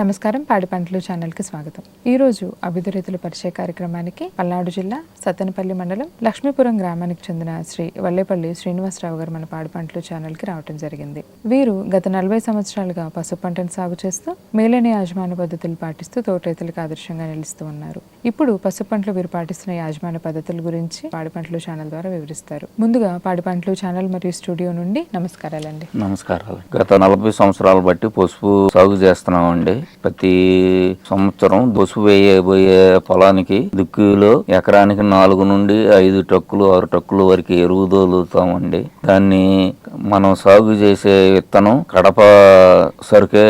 నమస్కారం. పాడి పంటలు ఛానల్కి స్వాగతం. ఈ రోజు రైతుల పరిచయ కార్యక్రమానికి పల్నాడు జిల్లా సత్తెనపల్లి మండలం లక్ష్మీపురం గ్రామానికి చెందిన శ్రీ వల్లేపల్లి శ్రీనివాసరావు గారు మన పాడి పంటలు ఛానల్కి రావడం జరిగింది. వీరు గత నలభై సంవత్సరాలుగా పసుపు పంటను సాగు చేస్తూ మేలైన యాజమాన్య పద్ధతులు పాటిస్తూ తోట రైతులకు ఆదర్శంగా నిలుస్తూ ఉన్నారు. ఇప్పుడు పసుపు పంటలు వీరు పాటిస్తున్న యాజమాన్య పద్ధతుల గురించి పాడి పంటలు ఛానల్ ద్వారా వివరిస్తారు. ముందుగా పాడి పంటలు ఛానల్ మరియు స్టూడియో నుండి నమస్కారాలండి. నమస్కారాలు. గత నలభై సంవత్సరాలు బట్టి పసుపు సాగు చేస్తున్నామండి. ప్రతి సంవత్సరం పసుపు వేయబోయే పొలానికి దుక్కిలో ఎకరానికి నాలుగు నుండి ఐదు టక్కులు ఆరు టక్కులు వరకు ఎరువు దోలుతామండి. దాన్ని మనం సాగు చేసే విత్తనం కడప సరుకే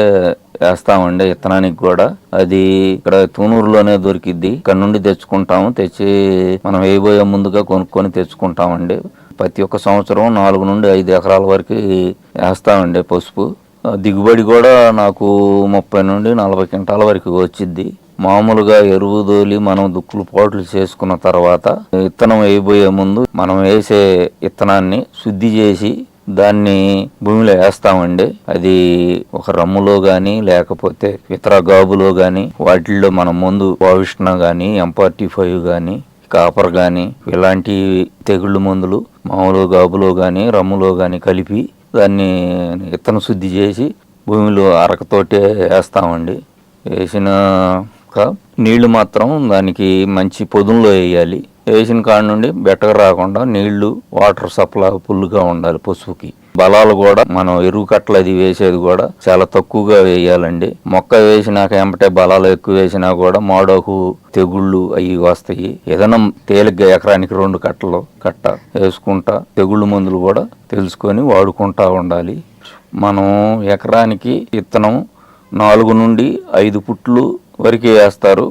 వేస్తామండి విత్తనానికి కూడా. అది ఇక్కడ తూనూరులోనే దొరికిద్ది. ఇక్కడ నుండి తెచ్చుకుంటాము. తెచ్చి మనం వేయబోయే ముందుగా కొనుక్కొని తెచ్చుకుంటామండి. ప్రతి ఒక్క సంవత్సరం నాలుగు నుండి ఐదు ఎకరాల వరకు వేస్తామండి పసుపు. దిగుబడి కూడా నాకు ముప్పై నుండి నలభై క్వింటాల వరకు వచ్చిద్ది. మామూలుగా ఎరువు దోలి మనం దుక్కులు పోట్లు చేసుకున్న తర్వాత విత్తనం వేయబోయే ముందు మనం వేసే విత్తనాన్ని శుద్ధి చేసి దాన్ని భూమిలో వేస్తామండి. అది ఒక రమ్ములో గాని లేకపోతే ఇతర గాబులో గాని వాటిల్లో మనం ముందు భవిష్ణ గాని ఎంపార్టీ ఫైవ్ గాని కాపర్ గాని ఇలాంటి తెగుళ్ళు మందులు మామూలు గాబులో గాని రమ్ములో గాని కలిపి దాన్ని విత్తన శుద్ధి చేసి భూమిలో అరకతోటే వేస్తామండి. వేసినాక నీళ్ళు మాత్రం దానికి మంచి పొదుల్లో వేయాలి. వేసిన కాడ నుండి బెట్టగా రాకుండా నీళ్ళు వాటర్ సప్లై ఫుల్గా ఉండాలి పసుపుకి బలాలు కూడా మనం ఎరువు కట్టలు అది వేసేది కూడా చాలా తక్కువగా వేయాలండి. మొక్క వేసినాక ఎంబటే బలాలు ఎక్కువ వేసినా కూడా మాడోకు తెగుళ్ళు అవి వస్తాయి. ఏదైనా తేలిగ్గా ఎకరానికి రెండు కట్టలు కట్ట వేసుకుంటా తెగుళ్ళు మందులు కూడా తెలుసుకొని వాడుకుంటా ఉండాలి. మనం ఎకరానికి విత్తనం నాలుగు నుండి ఐదు పుట్లు వరకు వేస్తారు.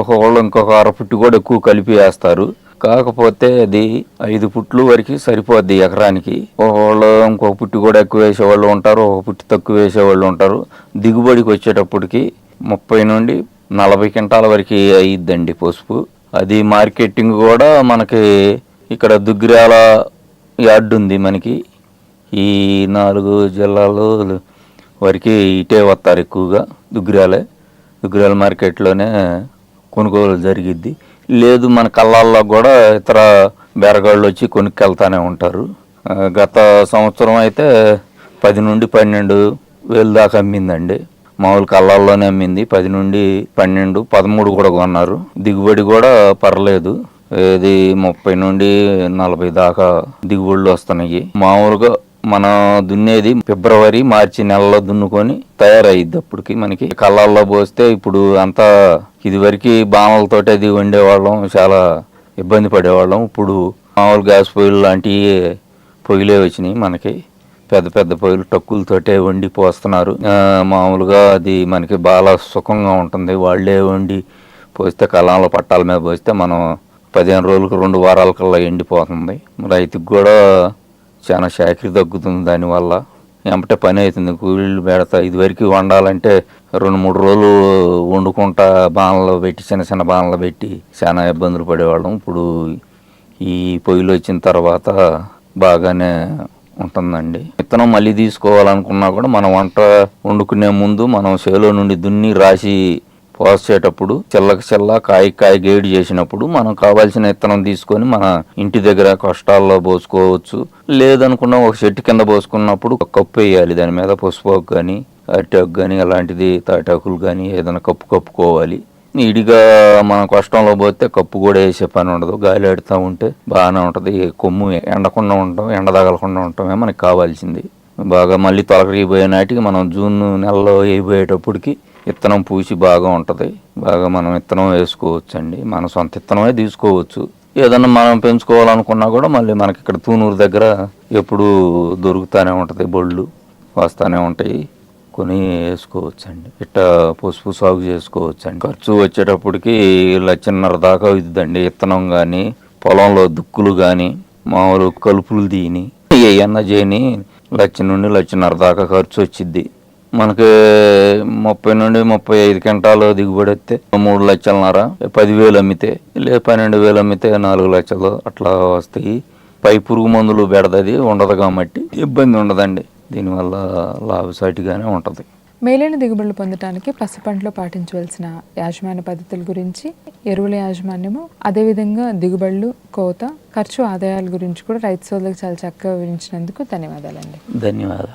ఒకళ్ళు ఇంకొక అర పుట్టు కూడా ఎక్కువ కలిపి వేస్తారు. కాకపోతే అది ఐదు పుట్లు వరకు సరిపోద్ది ఎకరానికి. ఒకళ్ళు ఇంకొక పుట్టి కూడా ఎక్కువ వేసేవాళ్ళు ఉంటారు ఒక పుట్టి తక్కువ వేసేవాళ్ళు ఉంటారు. దిగుబడికి వచ్చేటప్పటికి ముప్పై నుండి నలభై క్వింటాల వరకు అయ్యిద్దండి పసుపు. అది మార్కెటింగ్ కూడా మనకి ఇక్కడ దుగ్గిరాల యార్డ్ ఉంది మనకి. ఈ నాలుగు జిల్లాలు వరకు ఇటే వస్తారు ఎక్కువగా దుగ్గిరాలే. దుగ్గిరాల మార్కెట్లోనే కొనుగోలు జరిగిద్ది. లేదు మన కళ్ళాల్లో కూడా ఇతర బేరగాళ్ళు వచ్చి కొనుక్కెళ్తానే ఉంటారు. గత సంవత్సరం అయితే పది నుండి పన్నెండు వేలు దాకా అమ్మిందండి. మామూలు కళ్ళాల్లోనే అమ్మింది. పది నుండి పన్నెండు పదమూడు కూడా కొన్నారు. దిగుబడి కూడా పర్లేదు. ఇది ముప్పై నుండి నలభై దాకా దిగుబడులు వస్తున్నాయి. మామూలుగా మనం దున్నేది ఫిబ్రవరి మార్చి నెలలో దున్నుకొని తయారయ్యిద్ది. అప్పటికి మనకి కళ్ళాల్లో పోస్తే ఇప్పుడు అంతా ఇదివరకు బాణలతోటి అది వండేవాళ్ళం చాలా ఇబ్బంది పడేవాళ్ళం. ఇప్పుడు మామూలు గ్యాస్ పొయ్యిలు లాంటివి పొయ్యిలే వచ్చినాయి మనకి. పెద్ద పెద్ద పొయ్యిలు టక్కులతోటే వండి పోస్తున్నారు. మామూలుగా అది మనకి బాగా సుఖంగా ఉంటుంది. వాళ్ళే వండి పోస్తే కళ్ళంలో పట్టాల మీద పోస్తే మనం పదిహేను రోజులకు రెండు వారాల కల్లా ఎండిపోతుంది. రైతుకు కూడా చాలా శాఖరి తగ్గుతుంది దానివల్ల. ఎంపటే పని అవుతుంది. కూలీలు పెడతా ఇదివరకు వండాలంటే రెండు మూడు రోజులు వండుకుంటా బాణలో పెట్టి చిన్న చిన్న బాణలో పెట్టి చాలా ఇబ్బందులు పడేవాళ్ళం. ఇప్పుడు ఈ పొయ్యిలు వచ్చిన తర్వాత బాగానే ఉంటుందండి. విత్తనం మళ్ళీ తీసుకోవాలనుకున్నా కూడా మనం వంట వండుకునే ముందు మనం సేలో నుండి దున్ని రాసి పోసేటప్పుడు చెల్లక చెల్ల కాయ కాయ గేడి చేసినప్పుడు మనం కావాల్సిన విత్తనం తీసుకొని మన ఇంటి దగ్గర కష్టాల్లో పోసుకోవచ్చు. లేదనుకున్న ఒక చెట్టు కింద పోసుకున్నప్పుడు ఒక కప్పు వేయాలి. దాని మీద పసుపు కానీ అరిటాకు కానీ అలాంటిది తాటాకులు కానీ ఏదైనా కప్పు కప్పుకోవాలి. నీడిగా మన కష్టంలో పోతే కప్పు కూడా వేసే పని ఉండదు. గాలి ఆడుతూ ఉంటే బాగానే ఉంటుంది. కొమ్ము ఎండకుండా ఉండటం ఎండ తగలకుండా ఉండటమే మనకి కావాల్సింది. బాగా మళ్ళీ తొలకరిగిపోయే నాటికి మనం జూన్ నెలలో వేయబోయేటప్పటికి విత్తనం పూసి బాగా ఉంటుంది. బాగా మనం విత్తనం వేసుకోవచ్చు అండి మన సొంత విత్తనమే తీసుకోవచ్చు. ఏదన్నా మనం పెంచుకోవాలనుకున్నా కూడా మళ్ళీ మనకి ఇక్కడ తూనూరు దగ్గర ఎప్పుడు దొరుకుతానే ఉంటుంది. బొళ్ళు వస్తూనే ఉంటాయి. కొని వేసుకోవచ్చండి. ఇట్ట పసుపు సాగు చేసుకోవచ్చండి. ఖర్చు వచ్చేటప్పటికి లచ్చన్నర దాకా అవుతుందండి. విత్తనం కానీ పొలంలో దుక్కులు కానీ మామూలు కలుపులు దీని ఏమన్నా చేయని లక్ష నుండి లక్షన్నర దాకా ఖర్చు వచ్చిద్ది. మనకి ముప్పై నుండి ముప్పై ఐదు క్వింటాలు దిగుబడి వస్తే మూడు లక్షలన్నర పదివేలు అమ్మితే లే పన్నెండు వేలు అమ్మితే నాలుగు లక్షలు అట్లా వస్తాయి. పై పురుగు మందులు పెడతది ఉండదు కాబట్టి ఇబ్బంది ఉండదండి. దీనివల్ల లాభసాటిగానే ఉంటుంది. మేలైన దిగుబడులు పొందడానికి పసు పంటలో పాటించవలసిన యాజమాన్య పద్ధతుల గురించి ఎరువుల యాజమాన్యము అదేవిధంగా దిగుబడులు కోత ఖర్చు ఆదాయాల గురించి కూడా రైతు సోదరులకు చాలా చక్కగా వివరించినందుకు ధన్యవాదాలండి. ధన్యవాదాలు.